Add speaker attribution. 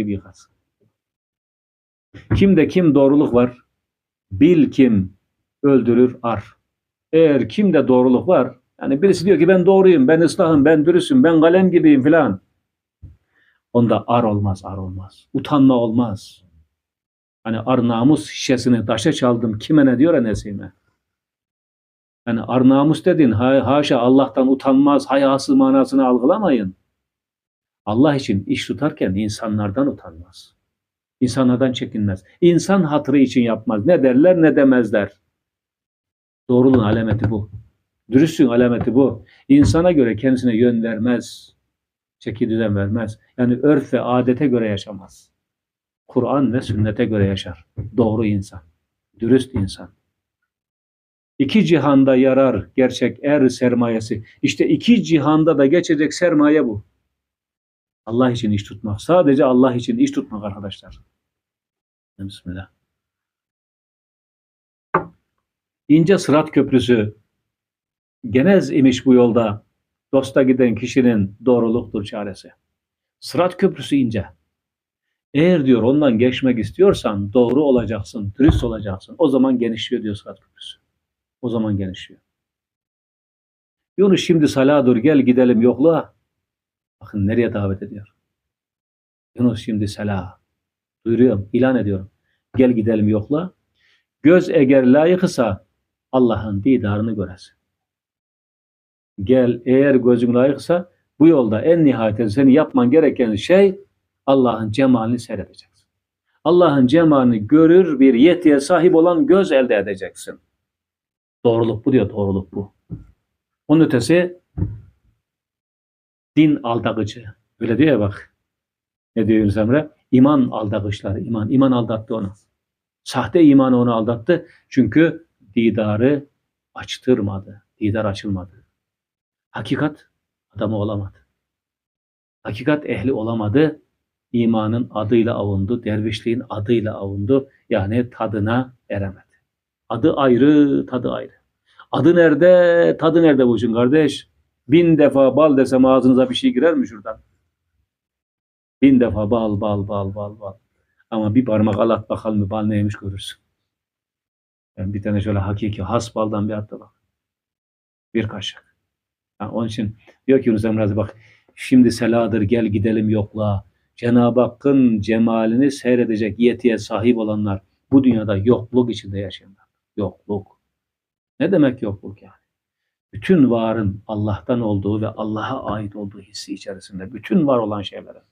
Speaker 1: gibi yıkarsın. Kimde kim doğruluk var? Bil kim öldürür ar. Eğer kimde doğruluk var, yani birisi diyor ki ben doğruyum, ben ıslahım, ben dürüstüm, ben kalem gibiyim filan. Onda ar olmaz, ar olmaz. Utanma olmaz. Hani ar namus şişesini taşa çaldım kime ne diyor Enesime. Yani ar namus dedin ha, haşa Allah'tan utanmaz, hayası manasını algılamayın. Allah için iş tutarken insanlardan utanmaz. İnsanlardan çekinmez. İnsan hatırı için yapmaz. Ne derler ne demezler. Doğruluğun alameti bu. Dürüstlüğün alameti bu. İnsana göre kendisine yön vermez. Çeki düzen vermez. Yani örf ve adete göre yaşamaz. Kur'an ve sünnete göre yaşar. Doğru insan. Dürüst insan. İki cihanda yarar gerçek er sermayesi. İşte iki cihanda da geçecek sermaye bu. Allah için iş tutmak. Sadece Allah için iş tutmak arkadaşlar. Bismillah. İnce Sırat Köprüsü genez imiş bu yolda. Dosta giden kişinin doğruluktur çaresi. Sırat Köprüsü ince. Eğer diyor ondan geçmek istiyorsan doğru olacaksın, dürüst olacaksın. O zaman genişliyor diyor Sırat Köprüsü. O zaman genişliyor. Yunus şimdi saladır gel gidelim yokluğa. Bakın nereye davet ediyor. Yunus şimdi sela. Duyuruyorum, ilan ediyorum. Gel gidelim yokla. Göz eğer layıksa Allah'ın didarını göresin. Gel eğer gözün layıksa bu yolda en nihayetinde seni yapman gereken şey Allah'ın cemalini seyredeceksin. Allah'ın cemalini görür bir yetiye sahip olan göz elde edeceksin. Doğruluk bu diyor, doğruluk bu. Onun ötesi din aldatıcı. Öyle diyor ya bak. Ne diyor Yunus Emre? İman aldatışları, iman. İman aldattı onu. Sahte imanı onu aldattı. Çünkü didarı açtırmadı. Didar açılmadı. Hakikat adamı olamadı. Hakikat ehli olamadı. İmanın adıyla avundu. Dervişliğin adıyla avundu. Yani tadına eremedi. Adı ayrı, tadı ayrı. Adı nerede, tadı nerede bu işin kardeş? Bin defa bal desem ağzınıza bir şey girer mi şuradan? Bin defa bal, bal, bal, bal, bal. Ama bir parmak al at bakalım bal neymiş görürsün. Yani bir tane şöyle hakiki has baldan bir at da bak. Bir kaşık. Yani onun için diyor ki Yunus Emre bak şimdi seladır gel gidelim yokla. Cenab-ı Hakk'ın cemalini seyredecek yetiye sahip olanlar bu dünyada yokluk içinde yaşayanlar. Yokluk. Ne demek yokluk yani? Bütün varın Allah'tan olduğu ve Allah'a ait olduğu hissi içerisinde bütün var olan şeylere